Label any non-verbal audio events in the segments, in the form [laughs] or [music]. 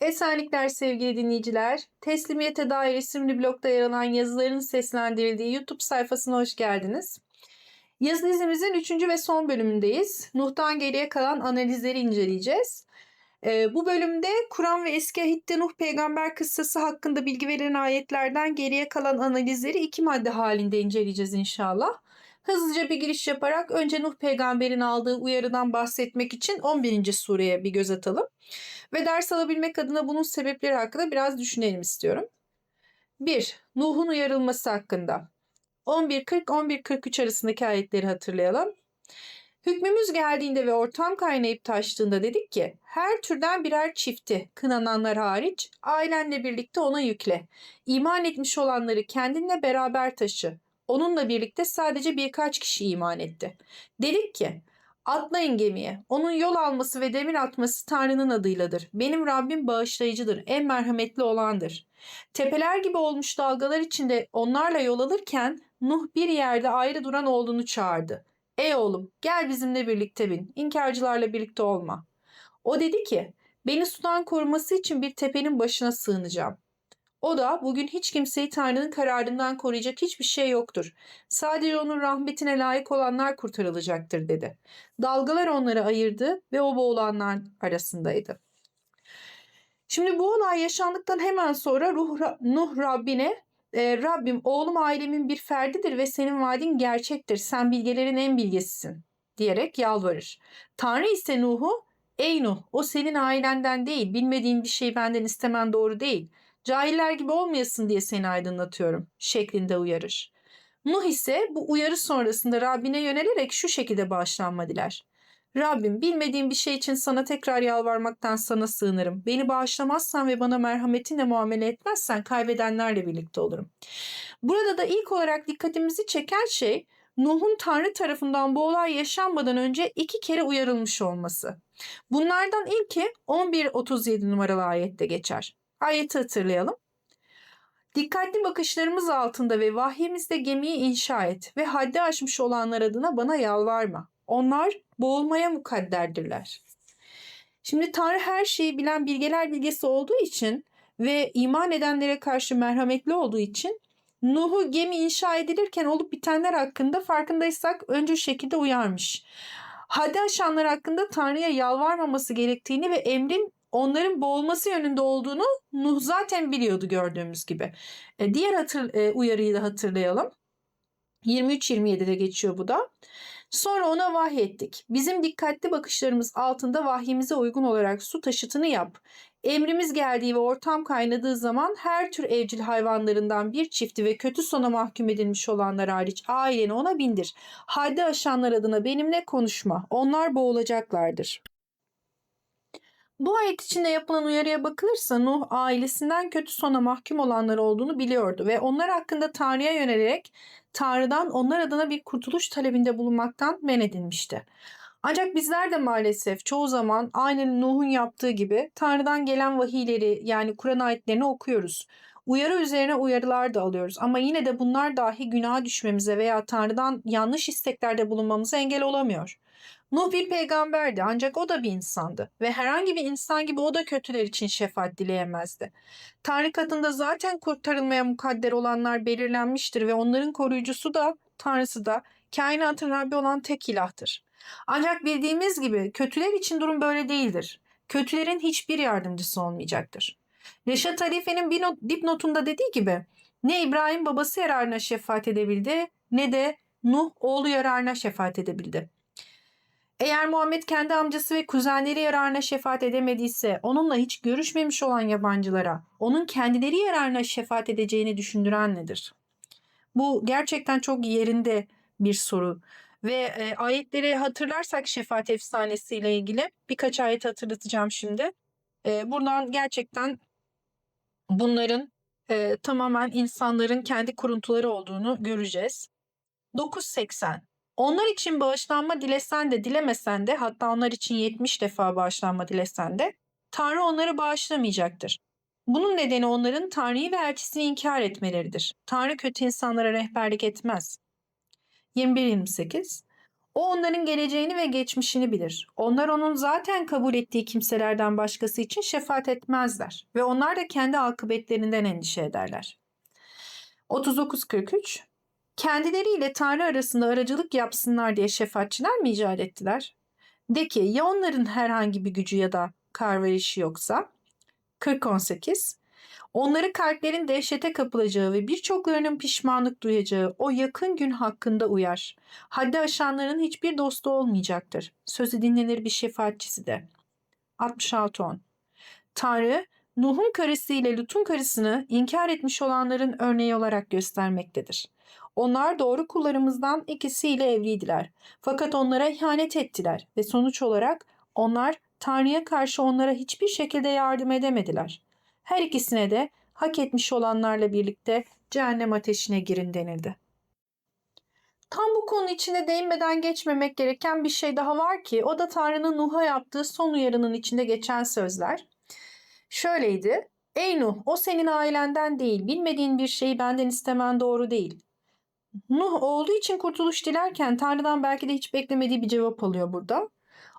Esenlikler sevgili dinleyiciler. Teslimiyete dair isimli blogda yer alan yazıların seslendirildiği YouTube sayfasına hoş geldiniz. Yazı dizimizin 3. ve son bölümündeyiz. Nuh'tan geriye kalan analizleri inceleyeceğiz. Ee, bu bölümde Kur'an ve Eski Ahit'te Nuh peygamber kıssası hakkında bilgi veren ayetlerden geriye kalan analizleri iki madde halinde inceleyeceğiz inşallah. Hızlıca bir giriş yaparak önce Nuh peygamberin aldığı uyarıdan bahsetmek için 11. sureye bir göz atalım. Ve ders alabilmek adına bunun sebepleri hakkında biraz düşünelim istiyorum. 1. Nuh'un uyarılması hakkında. 11.40-11.43 arasındaki ayetleri hatırlayalım. Hükmümüz geldiğinde ve ortam kaynayıp taştığında dedik ki her türden birer çifti kınananlar hariç ailenle birlikte ona yükle. İman etmiş olanları kendinle beraber taşı. Onunla birlikte sadece birkaç kişi iman etti. Dedik ki Atlayın gemiye. Onun yol alması ve demir atması Tanrı'nın adıyladır. Benim Rabbim bağışlayıcıdır, en merhametli olandır. Tepeler gibi olmuş dalgalar içinde onlarla yol alırken Nuh bir yerde ayrı duran oğlunu çağırdı. Ey oğlum gel bizimle birlikte bin. İnkarcılarla birlikte olma. O dedi ki beni sudan koruması için bir tepenin başına sığınacağım. O da bugün hiç kimseyi Tanrı'nın kararından koruyacak hiçbir şey yoktur. Sadece onun rahmetine layık olanlar kurtarılacaktır dedi. Dalgalar onları ayırdı ve o boğulanlar arasındaydı. Şimdi bu olay yaşandıktan hemen sonra Ruh, Nuh Rabbine e, Rabbim oğlum ailemin bir ferdidir ve senin vaadin gerçektir. Sen bilgelerin en bilgesisin diyerek yalvarır. Tanrı ise Nuh'u ey Nuh o senin ailenden değil bilmediğin bir şey benden istemen doğru değil. Cahiller gibi olmayasın diye seni aydınlatıyorum şeklinde uyarır. Nuh ise bu uyarı sonrasında Rabbine yönelerek şu şekilde bağışlanma diler. Rabbim bilmediğim bir şey için sana tekrar yalvarmaktan sana sığınırım. Beni bağışlamazsan ve bana merhametinle muamele etmezsen kaybedenlerle birlikte olurum. Burada da ilk olarak dikkatimizi çeken şey Nuh'un Tanrı tarafından bu olay yaşanmadan önce iki kere uyarılmış olması. Bunlardan ilki 11.37 numaralı ayette geçer. Ayeti hatırlayalım. Dikkatli bakışlarımız altında ve vahyemizde gemiyi inşa et ve haddi aşmış olanlar adına bana yalvarma. Onlar boğulmaya mukadderdirler. Şimdi Tanrı her şeyi bilen bilgeler bilgesi olduğu için ve iman edenlere karşı merhametli olduğu için Nuh'u gemi inşa edilirken olup bitenler hakkında farkındaysak önce şekilde uyarmış. Haddi aşanlar hakkında Tanrı'ya yalvarmaması gerektiğini ve emrin onların boğulması yönünde olduğunu Nuh zaten biliyordu gördüğümüz gibi. E, diğer hatır, e, uyarıyı da hatırlayalım. 23-27'de geçiyor bu da. Sonra ona vahyettik. Bizim dikkatli bakışlarımız altında vahyimize uygun olarak su taşıtını yap. Emrimiz geldiği ve ortam kaynadığı zaman her tür evcil hayvanlarından bir çifti ve kötü sona mahkum edilmiş olanlar hariç aileni ona bindir. Haddi aşanlar adına benimle konuşma. Onlar boğulacaklardır. Bu ayet içinde yapılan uyarıya bakılırsa Nuh ailesinden kötü sona mahkum olanlar olduğunu biliyordu ve onlar hakkında Tanrı'ya yönelerek Tanrı'dan onlar adına bir kurtuluş talebinde bulunmaktan men edilmişti. Ancak bizler de maalesef çoğu zaman aynen Nuh'un yaptığı gibi Tanrı'dan gelen vahiyleri yani Kur'an ayetlerini okuyoruz. Uyarı üzerine uyarılar da alıyoruz ama yine de bunlar dahi günaha düşmemize veya Tanrı'dan yanlış isteklerde bulunmamıza engel olamıyor. Nuh bir peygamberdi ancak o da bir insandı ve herhangi bir insan gibi o da kötüler için şefaat dileyemezdi. Tanrı katında zaten kurtarılmaya mukadder olanlar belirlenmiştir ve onların koruyucusu da Tanrısı da kainatın Rabbi olan tek ilahtır. Ancak bildiğimiz gibi kötüler için durum böyle değildir. Kötülerin hiçbir yardımcısı olmayacaktır. Reşat Halife'nin bir not, dipnotunda dediği gibi ne İbrahim babası yararına şefaat edebildi ne de Nuh oğlu yararına şefaat edebildi. Eğer Muhammed kendi amcası ve kuzenleri yararına şefaat edemediyse onunla hiç görüşmemiş olan yabancılara onun kendileri yararına şefaat edeceğini düşündüren nedir? Bu gerçekten çok yerinde bir soru. Ve e, ayetleri hatırlarsak şefaat efsanesiyle ilgili birkaç ayet hatırlatacağım şimdi. E, buradan gerçekten bunların e, tamamen insanların kendi kuruntuları olduğunu göreceğiz. 9.80 onlar için bağışlanma dilesen de dilemesen de hatta onlar için 70 defa bağışlanma dilesen de Tanrı onları bağışlamayacaktır. Bunun nedeni onların Tanrı'yı ve elçisini inkar etmeleridir. Tanrı kötü insanlara rehberlik etmez. 21-28 O onların geleceğini ve geçmişini bilir. Onlar onun zaten kabul ettiği kimselerden başkası için şefaat etmezler ve onlar da kendi akıbetlerinden endişe ederler. 39-43 Kendileriyle Tanrı arasında aracılık yapsınlar diye şefaatçiler mi icat ettiler? De ki ya onların herhangi bir gücü ya da karverişi yoksa? 40-18 Onları kalplerin dehşete kapılacağı ve birçoklarının pişmanlık duyacağı o yakın gün hakkında uyar. Haddi aşanların hiçbir dostu olmayacaktır. Sözü dinlenir bir şefaatçisi de. 66 10 Tanrı, Nuh'un karısı ile Lut'un karısını inkar etmiş olanların örneği olarak göstermektedir. Onlar doğru kullarımızdan ikisiyle evliydiler. Fakat onlara ihanet ettiler ve sonuç olarak onlar Tanrı'ya karşı onlara hiçbir şekilde yardım edemediler. Her ikisine de hak etmiş olanlarla birlikte cehennem ateşine girin denildi. Tam bu konu içine değinmeden geçmemek gereken bir şey daha var ki o da Tanrı'nın Nuh'a yaptığı son uyarının içinde geçen sözler. Şöyleydi. Ey Nuh o senin ailenden değil bilmediğin bir şeyi benden istemen doğru değil. Nuh olduğu için kurtuluş dilerken Tanrı'dan belki de hiç beklemediği bir cevap alıyor burada.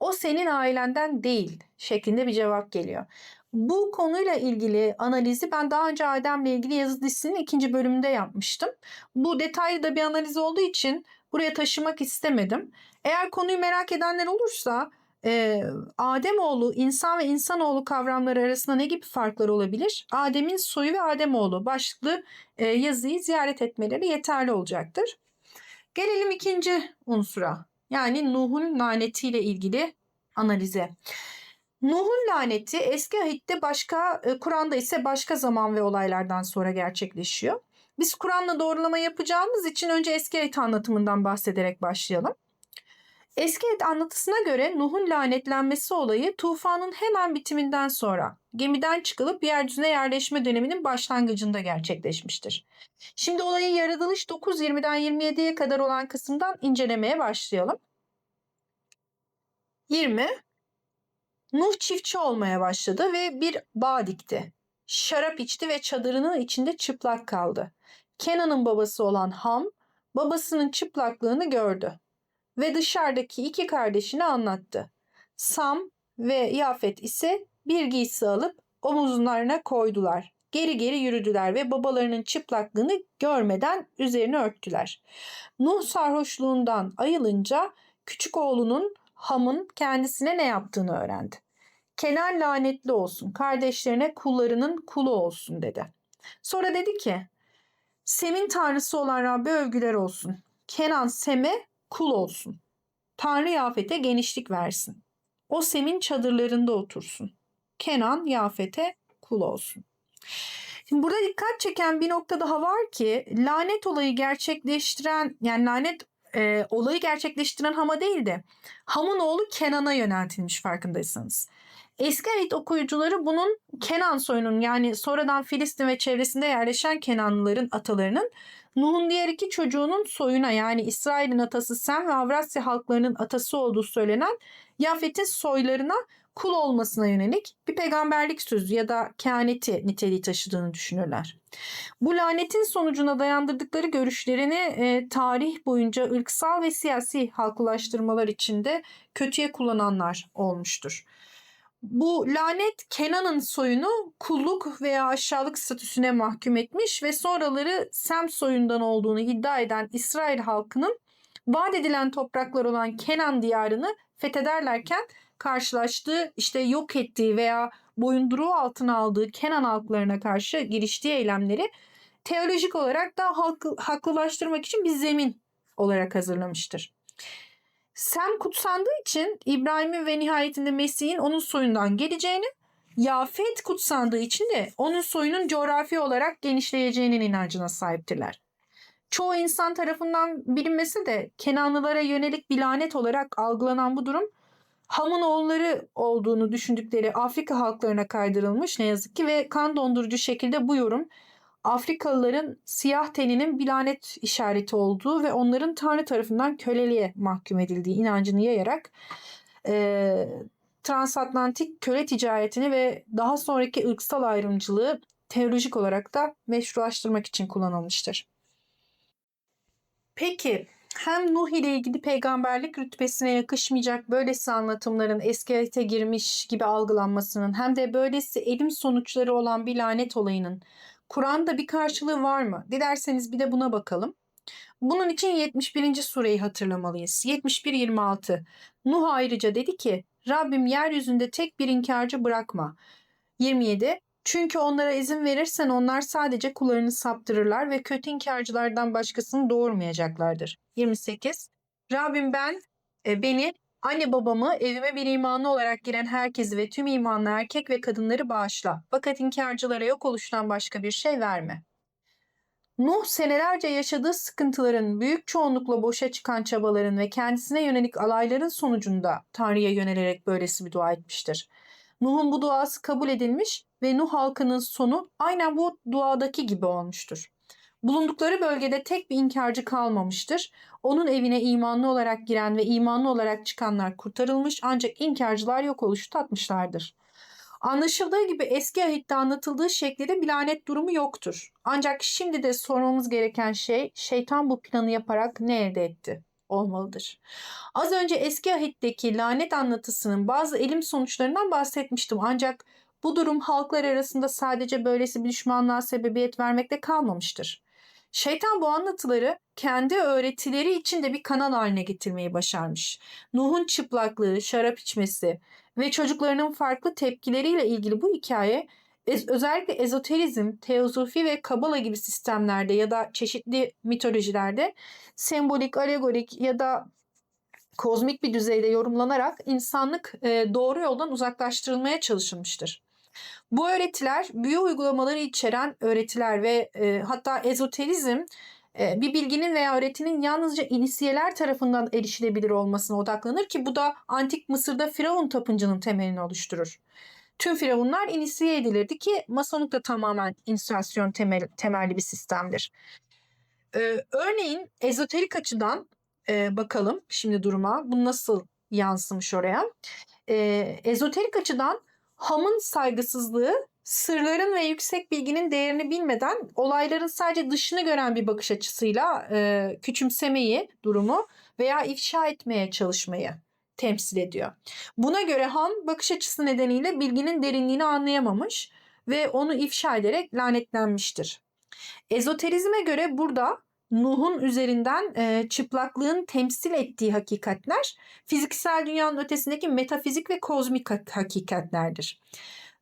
O senin ailenden değil şeklinde bir cevap geliyor. Bu konuyla ilgili analizi ben daha önce Adem'le ilgili yazı dizisinin ikinci bölümünde yapmıştım. Bu detaylı da bir analiz olduğu için buraya taşımak istemedim. Eğer konuyu merak edenler olursa e, Ademoğlu, insan ve insanoğlu kavramları arasında ne gibi farklar olabilir? Adem'in soyu ve Ademoğlu başlıklı e, yazıyı ziyaret etmeleri yeterli olacaktır. Gelelim ikinci unsura. Yani Nuh'un lanetiyle ilgili analize. Nuh'un laneti eski ahitte başka, e, Kur'an'da ise başka zaman ve olaylardan sonra gerçekleşiyor. Biz Kur'an'la doğrulama yapacağımız için önce eski ahit anlatımından bahsederek başlayalım. Eski ahit anlatısına göre Nuh'un lanetlenmesi olayı tufanın hemen bitiminden sonra gemiden çıkılıp yeryüzüne yerleşme döneminin başlangıcında gerçekleşmiştir. Şimdi olayın yaratılış 9.20'den 27'ye kadar olan kısımdan incelemeye başlayalım. 20 Nuh çiftçi olmaya başladı ve bir bağ dikti. Şarap içti ve çadırının içinde çıplak kaldı. Kenan'ın babası olan Ham, babasının çıplaklığını gördü ve dışarıdaki iki kardeşine anlattı. Sam ve Yafet ise bir giysi alıp omuzlarına koydular. Geri geri yürüdüler ve babalarının çıplaklığını görmeden üzerini örttüler. Nuh sarhoşluğundan ayılınca küçük oğlunun Ham'ın kendisine ne yaptığını öğrendi. Kenan lanetli olsun, kardeşlerine kullarının kulu olsun dedi. Sonra dedi ki, Sem'in tanrısı olan Rabbe övgüler olsun. Kenan Sem'e kul olsun. Tanrı Yafet'e genişlik versin. O Sem'in çadırlarında otursun. Kenan Yafet'e kul olsun. Şimdi burada dikkat çeken bir nokta daha var ki lanet olayı gerçekleştiren yani lanet e, olayı gerçekleştiren Ham'a değil de Ham'ın oğlu Kenan'a yöneltilmiş farkındaysanız. Eski ait okuyucuları bunun Kenan soyunun yani sonradan Filistin ve çevresinde yerleşen Kenanlıların atalarının Nuh'un diğer iki çocuğunun soyuna yani İsrail'in atası Sem ve Avrasya halklarının atası olduğu söylenen Yafet'in soylarına kul olmasına yönelik bir peygamberlik sözü ya da kehaneti niteliği taşıdığını düşünürler. Bu lanetin sonucuna dayandırdıkları görüşlerini e, tarih boyunca ırksal ve siyasi halkılaştırmalar içinde kötüye kullananlar olmuştur. Bu lanet Kenan'ın soyunu kulluk veya aşağılık statüsüne mahkum etmiş ve sonraları Sem soyundan olduğunu iddia eden İsrail halkının vaat edilen topraklar olan Kenan diyarını fethederlerken karşılaştığı işte yok ettiği veya boyunduruğu altına aldığı Kenan halklarına karşı giriştiği eylemleri teolojik olarak da halkı, haklılaştırmak için bir zemin olarak hazırlamıştır. Sem kutsandığı için İbrahim'in ve nihayetinde Mesih'in onun soyundan geleceğini, Yafet kutsandığı için de onun soyunun coğrafi olarak genişleyeceğinin inancına sahiptirler. Çoğu insan tarafından bilinmesi de Kenanlılara yönelik bir lanet olarak algılanan bu durum Ham'ın oğulları olduğunu düşündükleri Afrika halklarına kaydırılmış ne yazık ki ve kan dondurucu şekilde bu yorum Afrikalıların siyah teninin bir lanet işareti olduğu ve onların Tanrı tarafından köleliğe mahkum edildiği inancını yayarak e, transatlantik köle ticaretini ve daha sonraki ırksal ayrımcılığı teolojik olarak da meşrulaştırmak için kullanılmıştır. Peki hem Nuh ile ilgili peygamberlik rütbesine yakışmayacak böylesi anlatımların eski ayete girmiş gibi algılanmasının hem de böylesi elim sonuçları olan bir lanet olayının Kur'an'da bir karşılığı var mı? Dilerseniz bir de buna bakalım. Bunun için 71. sureyi hatırlamalıyız. 71-26. Nuh ayrıca dedi ki Rabbim yeryüzünde tek bir inkarcı bırakma. 27. Çünkü onlara izin verirsen onlar sadece kullarını saptırırlar ve kötü inkarcılardan başkasını doğurmayacaklardır. 28. Rabbim ben, e, beni, anne babamı, evime bir imanlı olarak giren herkesi ve tüm imanlı erkek ve kadınları bağışla. Fakat inkarcılara yok oluştan başka bir şey verme. Nuh senelerce yaşadığı sıkıntıların, büyük çoğunlukla boşa çıkan çabaların ve kendisine yönelik alayların sonucunda Tanrı'ya yönelerek böylesi bir dua etmiştir. Nuh'un bu duası kabul edilmiş ve Nuh halkının sonu aynen bu duadaki gibi olmuştur. Bulundukları bölgede tek bir inkarcı kalmamıştır. Onun evine imanlı olarak giren ve imanlı olarak çıkanlar kurtarılmış ancak inkarcılar yok oluşu tatmışlardır. Anlaşıldığı gibi eski ahitte anlatıldığı şekilde bir lanet durumu yoktur. Ancak şimdi de sormamız gereken şey şeytan bu planı yaparak ne elde etti? olmalıdır. Az önce eski ahitteki lanet anlatısının bazı elim sonuçlarından bahsetmiştim ancak bu durum halklar arasında sadece böylesi bir düşmanlığa sebebiyet vermekte kalmamıştır. Şeytan bu anlatıları kendi öğretileri için de bir kanal haline getirmeyi başarmış. Nuh'un çıplaklığı, şarap içmesi ve çocuklarının farklı tepkileriyle ilgili bu hikaye özellikle ezoterizm, teozofi ve kabala gibi sistemlerde ya da çeşitli mitolojilerde sembolik, alegorik ya da kozmik bir düzeyde yorumlanarak insanlık doğru yoldan uzaklaştırılmaya çalışılmıştır. Bu öğretiler büyü uygulamaları içeren öğretiler ve e, hatta ezoterizm e, bir bilginin veya öğretinin yalnızca inisiyeler tarafından erişilebilir olmasına odaklanır ki bu da antik Mısır'da Firavun tapıncının temelini oluşturur. Tüm firavunlar inisiye edilirdi ki masonluk da tamamen inisiyasyon temel, temelli bir sistemdir. Ee, örneğin ezoterik açıdan e, bakalım şimdi duruma. Bu nasıl yansımış oraya? Ee, ezoterik açıdan Ham'ın saygısızlığı sırların ve yüksek bilginin değerini bilmeden olayların sadece dışını gören bir bakış açısıyla e, küçümsemeyi, durumu veya ifşa etmeye çalışmayı temsil ediyor. Buna göre Han bakış açısı nedeniyle bilginin derinliğini anlayamamış ve onu ifşa ederek lanetlenmiştir. Ezoterizme göre burada Nuh'un üzerinden e, çıplaklığın temsil ettiği hakikatler fiziksel dünyanın ötesindeki metafizik ve kozmik hakikatlerdir.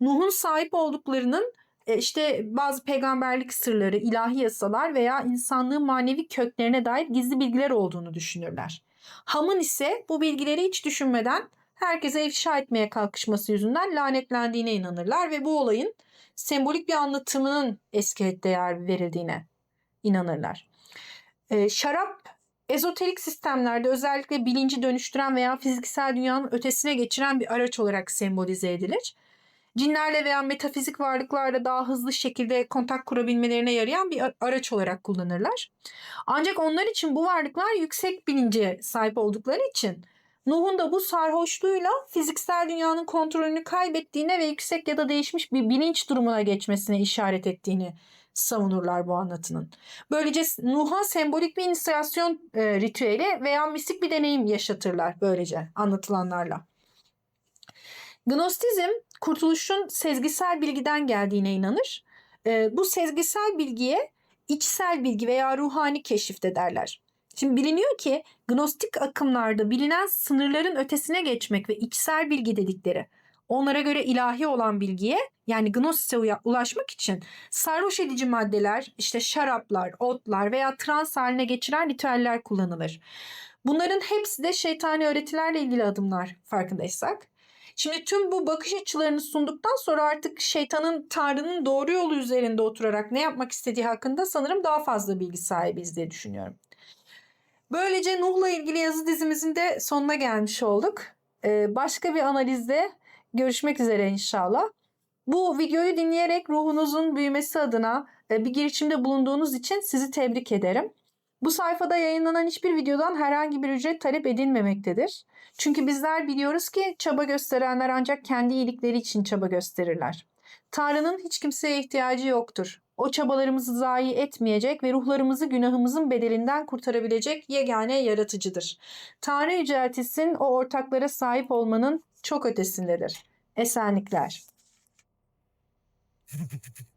Nuh'un sahip olduklarının e, işte bazı peygamberlik sırları, ilahi yasalar veya insanlığın manevi köklerine dair gizli bilgiler olduğunu düşünürler. Ham'ın ise bu bilgileri hiç düşünmeden herkese ifşa etmeye kalkışması yüzünden lanetlendiğine inanırlar ve bu olayın sembolik bir anlatımının eski değer verildiğine inanırlar. Ee, şarap ezoterik sistemlerde özellikle bilinci dönüştüren veya fiziksel dünyanın ötesine geçiren bir araç olarak sembolize edilir. Cinlerle veya metafizik varlıklarla daha hızlı şekilde kontak kurabilmelerine yarayan bir araç olarak kullanırlar. Ancak onlar için bu varlıklar yüksek bilince sahip oldukları için Nuh'un da bu sarhoşluğuyla fiziksel dünyanın kontrolünü kaybettiğine ve yüksek ya da değişmiş bir bilinç durumuna geçmesine işaret ettiğini savunurlar bu anlatının. Böylece Nuh'a sembolik bir inisiyasyon e, ritüeli veya mistik bir deneyim yaşatırlar böylece anlatılanlarla. Gnostizm kurtuluşun sezgisel bilgiden geldiğine inanır. E, bu sezgisel bilgiye içsel bilgi veya ruhani keşif de derler. Şimdi biliniyor ki gnostik akımlarda bilinen sınırların ötesine geçmek ve içsel bilgi dedikleri onlara göre ilahi olan bilgiye yani gnosise ulaşmak için sarhoş edici maddeler, işte şaraplar, otlar veya trans haline geçiren ritüeller kullanılır. Bunların hepsi de şeytani öğretilerle ilgili adımlar farkındaysak. Şimdi tüm bu bakış açılarını sunduktan sonra artık şeytanın Tanrı'nın doğru yolu üzerinde oturarak ne yapmak istediği hakkında sanırım daha fazla bilgi sahibiyiz diye düşünüyorum. Böylece Nuh'la ilgili yazı dizimizin de sonuna gelmiş olduk. Ee, başka bir analizde görüşmek üzere inşallah. Bu videoyu dinleyerek ruhunuzun büyümesi adına e, bir girişimde bulunduğunuz için sizi tebrik ederim. Bu sayfada yayınlanan hiçbir videodan herhangi bir ücret talep edilmemektedir. Çünkü bizler biliyoruz ki çaba gösterenler ancak kendi iyilikleri için çaba gösterirler. Tanrı'nın hiç kimseye ihtiyacı yoktur. o çabalarımızı zayi etmeyecek ve ruhlarımızı günahımızın bedelinden kurtarabilecek yegane yaratıcıdır. Tanrı yüceltilsin o ortaklara sahip olmanın çok ötesindedir. Esenlikler. [laughs]